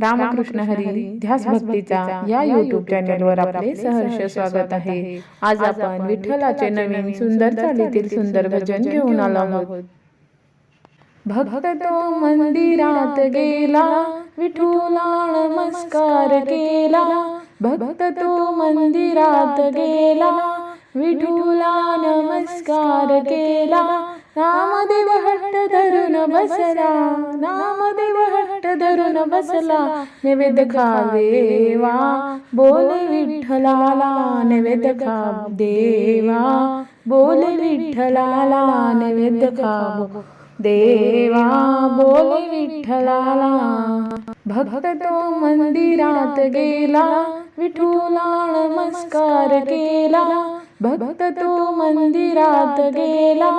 रामकृष्ण हरी ध्यास भक्तीचा या युट्यूब चॅनलवर आपले सहर्ष स्वागत आहे. आज आपण विठ्ठलाचे नवीन सुंदर चालीतील सुंदर भजन घेऊन आलो आहोत. भक्त तो मंदिरात गेला. विठुला नमस्कार केला. भक्त तो मंदिरात गेला. विठुला नमस्कार केला. नामदेव हट्ट धरून बसला नामदेव हट्ट धरून बसला नैवेद्य खावेवा बोल विठ्ठलाला नैवेद्य खाव देवा बोल विठ्ठलाला नैवेद्य खाव देवा बोल विठ्ठलाला. भक्त तो मंदिरात गेला विठूला नमस्कार केला भक्त तो मंदिरात गेला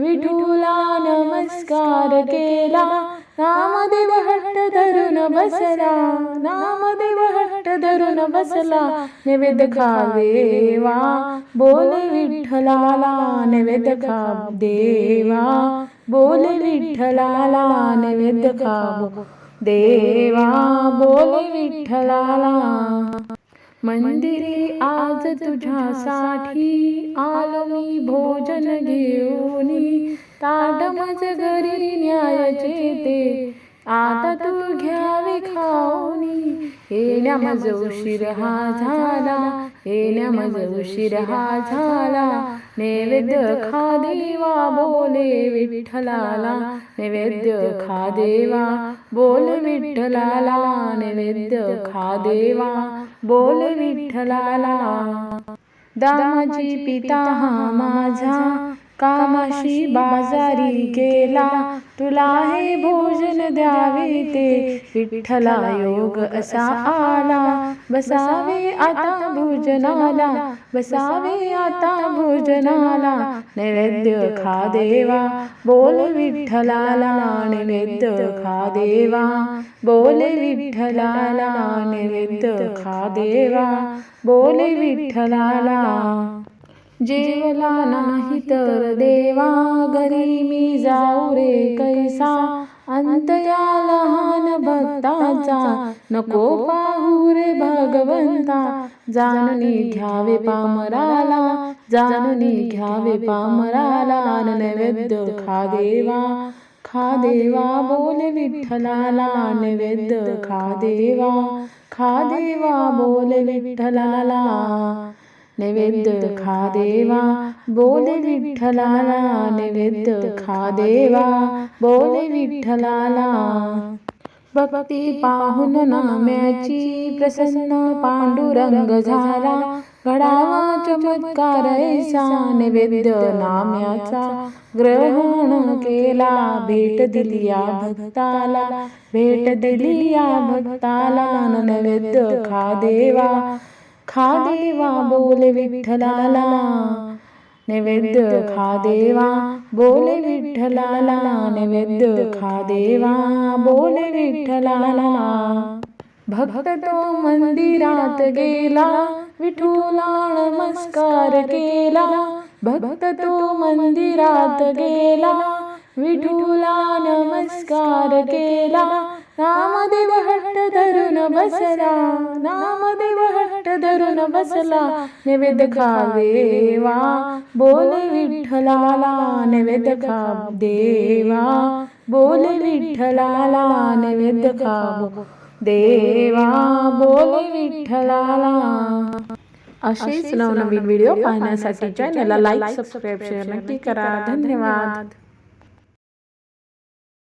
विठूला नमस्कार केला. नामदेव हट्ट धरून बसला. नामदेव हट्ट धरून बसला. नैवेद्य खावेवा बोल विठ्ठलाला नैवेद्य खाव देवा. बोल विठ्ठलाला नैवेद्य खाव देवा. बोल विठ्ठलाला. मंदिरे आज तुझ्यासाठी आलो मी भोजन घेऊनी. ताट मज घरी न्यायचे ते आता तू घ्यावे खाऊनी. येण्या मज उशीर हा झाला. येण्या मज उशीर हा झाला. नैवेद्य खा देवा बोले विठ्ठलाला. नैवेद्य खा देवा बोल विठ्ठलाला. नैवेद्य खा देवा बोल विठ्ठलाला. दामाजी पिता हा माझा. कामाशी बाजारी गेला तुला हे भोजन द्यावे ते. विठ्ठला योग असा आला. बसावे आता भोजनाला. बसावे आता भोजनाला. नैवेद्य खा देवा बोल विठ्ठलाला नैवेद्य खा देवा बोल विठ्ठलाला नैवेद्य खा देवा बोल विठ्ठलाला. जेवला नाही तर देवा घरी मी जाऊ रे कैसा? अंत या लहान भक्ताचा नको पाहू रे भगवंता. जाणूनी घ्यावे पामराला जाणूनी घ्यावे पामराला नैवेद्य खा देवा. खा देवा बोल विठ्ठलाला नैवेद्य खा देवा. खा देवा बोल विठ्ठलाला. नैवेद्य खा देवा बोल विठ्ठलाला नैवेद्य खा देवा बोल विठ्ठलाला भक्ती पाहून नाम्याची प्रसन्न पांडुरंग झाला घडावा चमत्कार ऐसा नैवेद्य नाम्याचा ग्रहण केला भेट दिली या भक्ताला भेट दिली या भक्ताला नैवेद्य खा देवा खा देवा बोल विठ्ठलाला. नैवेद्य खा देवा बोल विठ्ठलाला. नैवेद्य खा देवा बोल विठ्ठलाला. भक्त तो मंदिरात गेला. विठुला नमस्कार केला. भक्त तो मंदिरात गेला. विठुला नमस्कार केला. नामदेव हट्ट धरून बसला. नामदेव हट्ट धरून बसला नैवेद्य खावेवा बोल विठ्ठलाला नैवेद्य खाव देवा बोल विठ्ठलाला नैवेद्य खाव देवा बोल विठ्ठलाला असेच नवनवीन व्हिडिओ पाहण्यासाठी चॅनलला लाईक सबस्क्राईब शेअर नक्की करा धन्यवाद